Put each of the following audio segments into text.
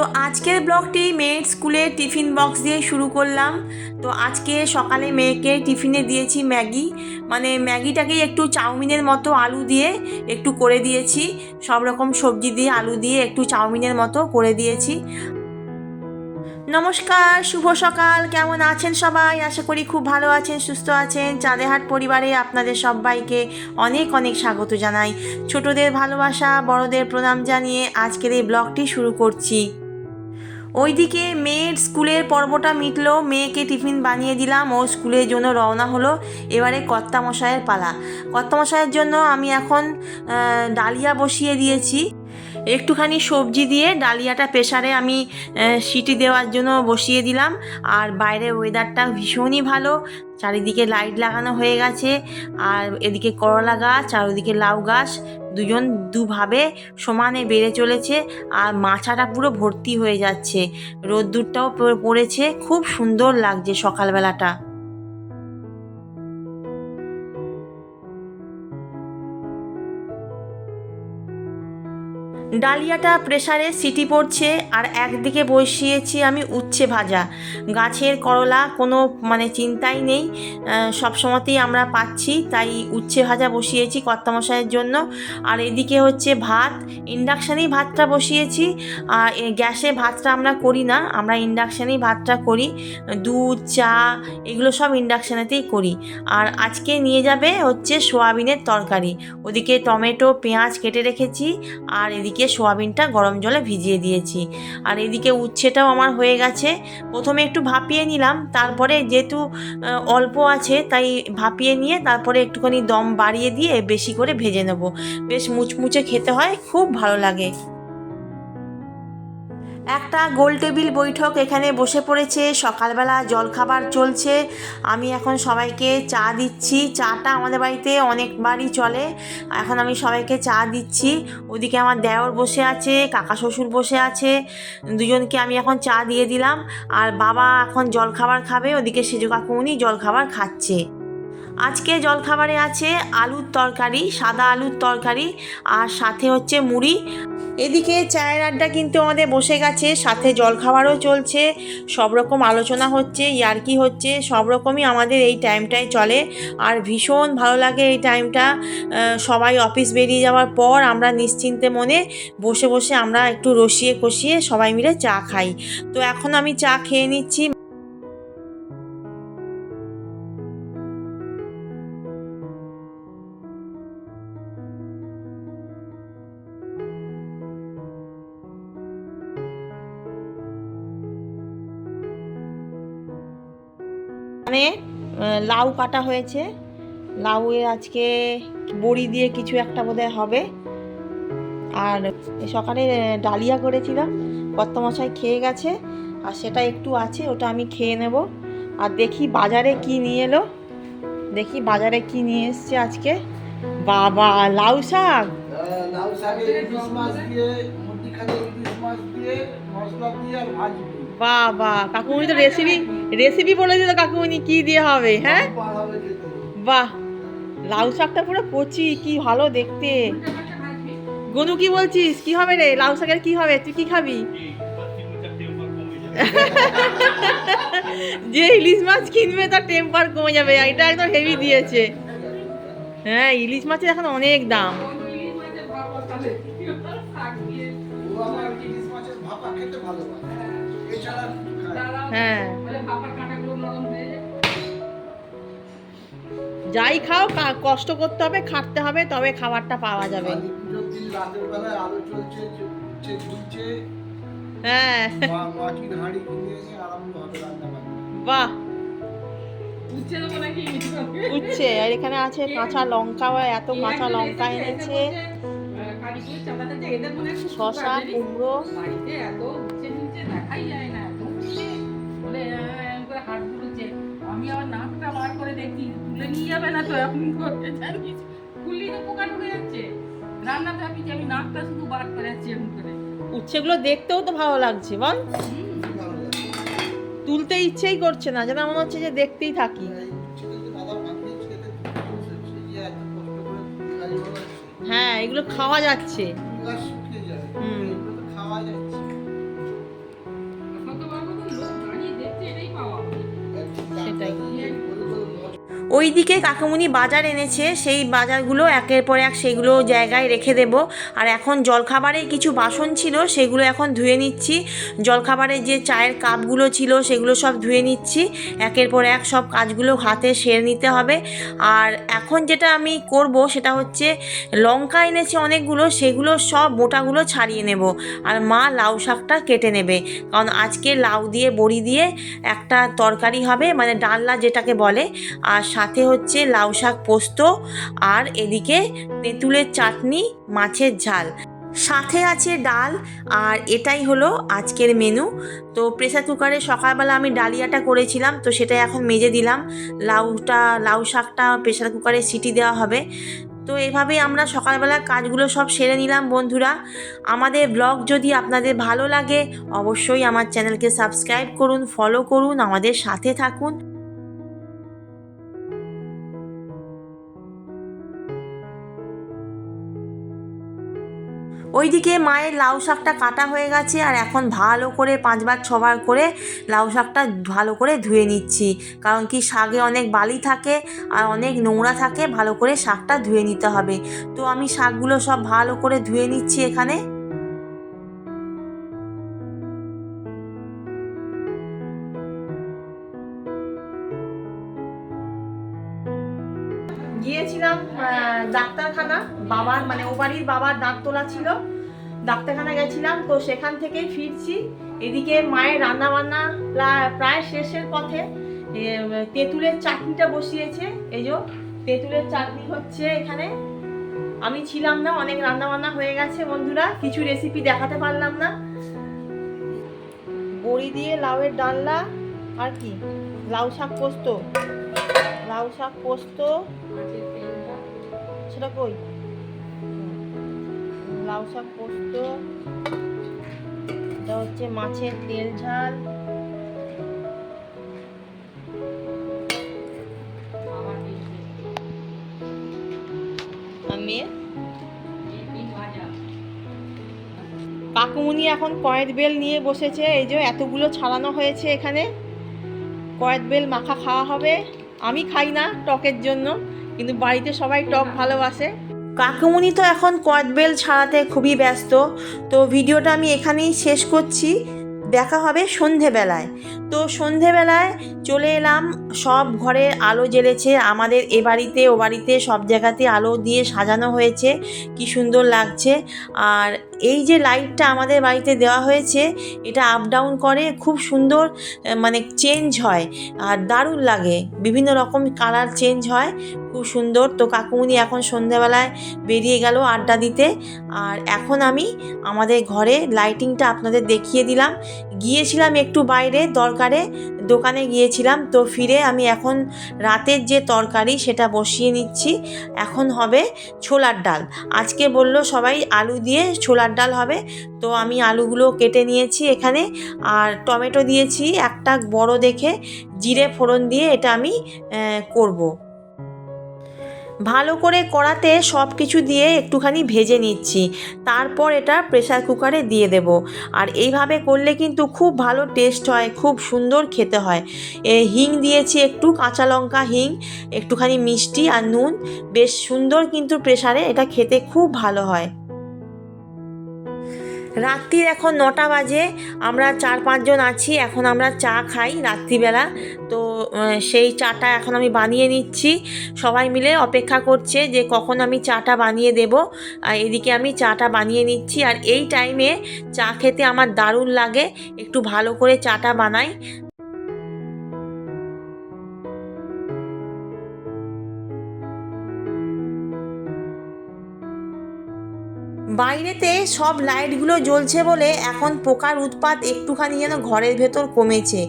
তো আজকের ব্লগটি মেয়ের স্কুলে টিফিন বক্স দিয়ে শুরু করলাম। তো আজকে সকালে মেয়েকে টিফিনে দিয়েছি ম্যাগি। মানে ম্যাগিটাকে একটু চাউমিনের মতো আলু দিয়ে একটু করে দিয়েছি। সব রকম সবজি দিয়ে আলু দিয়ে একটু চাউমিনের মতো করে দিয়েছি। নমস্কার, শুভ সকাল। কেমন আছেন সবাই? আশা করি খুব ভালো আছেন, সুস্থ আছেন। চাঁদেহাট পরিবারে আপনাদের সবাইকে অনেক অনেক স্বাগত জানাই। ছোটদের ভালোবাসা, বড়দের প্রণাম জানিয়ে আজকের এই ব্লগটি শুরু করছি। ওইদিকে মেয়ের স্কুলের পর্বটা মিটল, মেয়েকে টিফিন বানিয়ে দিলাম, ও স্কুলের জন্য রওনা হলো। এবারে কর্তামশায়ের পালা। কর্তামশায়ের জন্য আমি এখন ডালিয়া বসিয়ে দিয়েছি। একটুখানি সবজি দিয়ে ডালিয়াটা প্রেসারে আমি সিটি দেওয়ার জন্য বসিয়ে দিলাম। আর বাইরে ওয়েদারটা ভীষণই ভালো। চারিদিকে লাইট লাগানো হয়ে গেছে। আর এদিকে করলা গাছ, আর ওদিকে লাউ গাছ, দুজন দুভাবে সমানে বেড়ে চলেছে। আর মাছাটা পুরো ভর্তি হয়ে যাচ্ছে। রোদ্দুরটাও পড়েছে। খুব সুন্দর লাগছে সকালবেলাটা। ডালিয়াটা প্রেসারে সিটি পড়ছে আর একদিকে বসিয়েছি আমি উচ্ছে ভাজা। গাছের করলা কোনো মানে চিন্তাই নেই সব সময়তেই আমরা পাচ্ছি, তাই উচ্ছে ভাজা বসিয়েছি কর্তামশাইয়ের জন্য। আর এদিকে হচ্ছে ভাত, ইন্ডাকশানেই ভাতটা বসিয়েছি। আর গ্যাসে ভাতটা আমরা করি না, আমরা ইন্ডাকশানেই ভাতটা করি। দুধ, চা, এগুলো সব ইন্ডাকশানেতেই করি। আর আজকে নিয়ে যাবে হচ্ছে সোয়াবিনের তরকারি। ওদিকে টমেটো, পেঁয়াজ কেটে রেখেছি, আর এদিকে সোয়াবিনটা গরম জলে ভিজিয়ে দিয়েছি। আর এদিকে উচ্ছেটাও আমার হয়ে গেছে। প্রথমে একটু ভাপিয়ে নিলাম, তারপরে যেহেতু অল্প আছে, তাই ভাপিয়ে নিয়ে তারপরে একটুখানি দম বাড়িয়ে দিয়ে বেশি করে ভেজে নেব। বেশ মুচমুচে খেতে হয়, খুব ভালো লাগে। একটা গোল টেবিল বৈঠক এখানে বসে পড়েছে, সকালবেলা জলখাবার চলছে। আমি এখন সবাইকে চা দিচ্ছি। চাটা আমাদের বাড়িতে অনেকবারই চলে। এখন আমি সবাইকে চা দিচ্ছি। ওদিকে আমার দেওর বসে আছে, কাকা শ্বশুর বসে আছে। দুজনকে আমি এখন চা দিয়ে দিলাম। আর বাবা এখন জলখাবার খাবে, ওদিকে সেজো কাকুমনি জলখাবার খাচ্ছে। আজকে জলখাবারে আছে আলুর তরকারি, সাদা আলুর তরকারি আর সাথে হচ্ছে মুড়ি। এদিকে চায়ের আড্ডা কিন্তু আমাদের বসে গেছে, সাথে জলখাবারও চলছে, সব রকম আলোচনা হচ্ছে, ইয়ার্কি হচ্ছে, সব রকমই আমাদের এই টাইমটায় চলে। আর ভীষণ ভালো লাগে এই টাইমটা সবাই অফিস বেরিয়ে যাওয়ার পর আমরা নিশ্চিন্তে মনে বসে বসে আমরা একটু রসিয়ে কষিয়ে সবাই মিলে চা খাই। তো এখন আমি চা খেয়ে নিচ্ছি। আহ, লাউ কাটা হয়েছে। লাউয়ের আজকে বড়ি দিয়ে কিছু একটা বোধহয় হবে। আর সকালে ডালিয়া করেছিলাম। কর্তমশাই খেয়ে গেছে। আর সেটা একটু আছে ওটা আমি খেয়ে নেব। আর দেখি বাজারে কি নিয়ে এলো। দেখি বাজারে কি নিয়ে এসছে আজকে। বাবা লাউ শাক! লাউ শাকে দিয়ে দিয়ে দিয়ে আর ভাজবি। বাবা কাকুমনি তো রেসিপি রেসিপি বলে দিল কাকুমনি কি দিয়ে হবে হ্যাঁ? বাহ, লাউ শাকটা পুরো কচি, কি ভালো দেখতে। গনু, কি বলছিস? কি হবে রে? লাউ শাকের কি হবে? তুই কি খাবি? যে ইলিশ মাছ কিনবে, তার টেম্পার কমে যাবে এটা একদম হেভি দিয়েছে। হ্যাঁ ইলিশ মাছের এখন অনেক দাম। ভাপা খেতে না। হ্যাঁ। যাই খাও কষ্ট করতে হবে খাটতে হবে তবে খাবারটা পাওয়া যাবে। হ্যাঁ। বাহ। উচ্ছে আর এখানে আছে কাঁচা লঙ্কা এত কাঁচা লঙ্কা এনেছে। শশা কুমড়ো। নিচে দেখাই যায় না বলে করে হাত তুলেছে আমি আবার নাকটা বার করে দেখি, তুলে নিয়ে যাবে না তো এখন করতে জানিস? খুললি তো পোকা ঢুকে যাচ্ছে। রান্না যে আমি নাকটা শুধু বার করে যাচ্ছি এরকম করে। উচ্ছেগুলো দেখতেও তো ভালো লাগছে, বল। তুলতে ইচ্ছেই করছে না, যেন মনে হচ্ছে যে দেখতেই থাকি। এই উচ্ছে কিন্তু দাদা ওইদিকে কাকুমুনি বাজার এনেছে, সেই বাজারগুলো একের পর এক সেগুলো জায়গায় রেখে দেব। আর এখন জলখাবারের কিছু বাসন ছিল, সেগুলো এখন ধুয়ে নিচ্ছি। জলখাবারের যে চায়ের কাপগুলো ছিল, সেগুলো সব ধুয়ে নিচ্ছি। একের পর এক সব কাজগুলো হাতে সেরে নিতে হবে। আর এখন যেটা আমি করব, সেটা হচ্ছে লঙ্কা এনেছে অনেকগুলো, সেগুলো সব মোটাগুলো ছাড়িয়ে নেব। আর মা লাউ শাকটা কেটে নেবে। কারণ আজকে লাউ দিয়ে, বড়ি দিয়ে একটা তরকারি হবে মানে ডালনা যেটাকে বলে। আর সাথে হচ্ছে লাউ শাক পোস্ত আর এদিকে তেঁতুলের চাটনি, মাছের ঝাল। সাথে আছে ডাল আর এটাই হলো আজকের মেনু তো প্রেসার কুকারে সকালবেলা আমি ডালিয়াটা করেছিলাম, তো সেটা এখন মেজে দিলাম। লাউটা, লাউ শাকটা প্রেসার কুকারে সিটি দেওয়া হবে। তো এভাবেই আমরা সকালবেলা কাজগুলো সব সেরে নিলাম বন্ধুরা। আমাদের ব্লগ যদি আপনাদের ভালো লাগে, অবশ্যই আমার চ্যানেলকে সাবস্ক্রাইব করুন ফলো করুন, আমাদের সাথে থাকুন। ওইদিকে মায়ের লাউ শাকটা কাটা হয়ে গেছে আর এখন ভালো করে পাঁচবার, ছবার করে লাউ শাকটা ভালো করে ধুয়ে নিচ্ছি। কারণ কি শাকে অনেক বালি থাকে আর অনেক নোংরা থাকে, ভালো করে শাকটা ধুয়ে নিতে হবে। তো আমি শাকগুলো সব ভালো করে ধুয়ে নিচ্ছি এখানে। ডাক্তারখানা, বাবার মানে ও বাড়ির বাবার দাঁত তোলা ছিল। ডাক্তারখানা গেছিলাম, তো সেখান থেকেই ফিরছি। এদিকে মায়ের রান্না বান্না প্রায় শেষের পথে। তেঁতুলের চাটনিটা বসিয়েছে। এই যে, তেঁতুলের চাটনি হচ্ছে এখানে। আমি ছিলাম না, অনেক রান্না বান্না হয়ে গেছে বন্ধুরা, কিছু রেসিপি দেখাতে পারলাম না। বড়ি দিয়ে লাউয়ের ডালনা, আর কি? লাউ শাক পোস্ত। লাউ শাক পোস্ত সেটা কই? লাউ শাক পোস্ত, এটা হচ্ছে মাছের তেল ঝাল। কাকুমুনি এখন কয়েদ বেল নিয়ে বসেছে, এই যে এতগুলো ছাড়ানো হয়েছে এখানে। কয়েদ বেল মাখা খাওয়া হবে। আমি খাই না টকের জন্য। কিন্তু বাড়িতে সবাই টক ভালোবাসে। কাকুমুনি তো এখন কদবেল ছাড়াতে খুবই ব্যস্ত। তো ভিডিওটা আমি এখানেই শেষ করছি। দেখা হবে সন্ধেবেলায়। তো সন্ধেবেলায় চলে এলাম। সব ঘরে আলো জ্বেলেছে। আমাদের এ বাড়িতে, ও বাড়িতে সব জায়গাতে আলো দিয়ে সাজানো হয়েছে। কি সুন্দর লাগছে। আর এই যে লাইটটা আমাদের বাড়িতে দেওয়া হয়েছে, এটা আপ ডাউন করে খুব সুন্দর মানে চেঞ্জ হয় আর দারুণ লাগে। বিভিন্ন রকম কালার চেঞ্জ হয়, খুব সুন্দর। তো কাকুমুনি এখন সন্ধ্যাবেলায় বেরিয়ে গেল আড্ডা দিতে। আর এখন আমি আমাদের ঘরে লাইটিংটা আপনাদের দেখিয়ে দিলাম। গিয়েছিলাম একটু বাইরে দরকারে দোকানে গিয়েছিলাম, তো ফিরে আমি এখন রাতের যে তরকারি সেটা বসিয়ে নিচ্ছি। এখন হবে ছোলার ডাল। আজকে বলল সবাই আলু দিয়ে ছোলার ডাল হবে, তো আমি আলুগুলো কেটে নিয়েছি এখানে। আর টমেটো দিয়েছি একটা বড় দেখে, জিরে ফোড়ন দিয়ে এটা আমি করব। ভালো করে কড়াতে সব কিছু দিয়ে একটুখানি ভেজে নিচ্ছি। তারপর এটা প্রেশার কুকারে দিয়ে দেব। আর এইভাবে করলে কিন্তু খুব ভালো টেস্ট হয়, খুব সুন্দর খেতে হয়। এ, হিং দিয়েছি একটু, কাঁচা লঙ্কা, হিং, একটুখানি মিষ্টি আর নুন। বেশ সুন্দর কিন্তু প্রেশারে এটা খেতে খুব ভালো হয়। রাত্রির এখন নটা বাজে, আমরা চার পাঁচজন আছি, এখন আমরা চা খাই রাত্রিবেলা। তো সেই চাটা এখন আমি বানিয়ে নিচ্ছি। সবাই মিলে অপেক্ষা করছে যে কখন আমি চাটা বানিয়ে দেব। আর এদিকে আমি চাটা বানিয়ে নিচ্ছি। আর এই টাইমে চা খেতে আমার দারুণ লাগে। একটু ভালো করে চাটা বানাই। বাইরেতে সব লাইটগুলো জ্বলছে বলে এখন পোকার উৎপাত একটুখানি যেন ঘরের ভেতর কমেছে।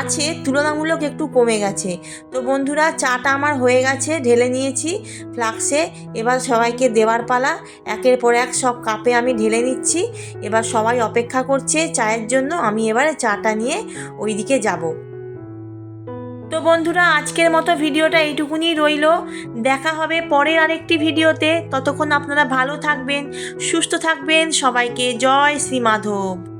আছে, তুলনামূলক একটু কমে গেছে। তো বন্ধুরা, চাটা আমার হয়ে গেছে, ঢেলে নিয়েছি ফ্লাক্সে। এবার সবাইকে দেওয়ার পালা। একের পর এক সব কাপে আমি ঢেলে নিচ্ছি। এবার সবাই অপেক্ষা করছে চায়ের জন্য। আমি এবারে চাটা নিয়ে ওইদিকে যাব। তো বন্ধুরা, আজকের মতো ভিডিওটা এইটুকুনি রইল। দেখা হবে পরের আরেকটি ভিডিওতে। ততক্ষণ আপনারা ভালো থাকবেন, সুস্থ থাকবেন। সবাইকে জয় শ্রী মাধব।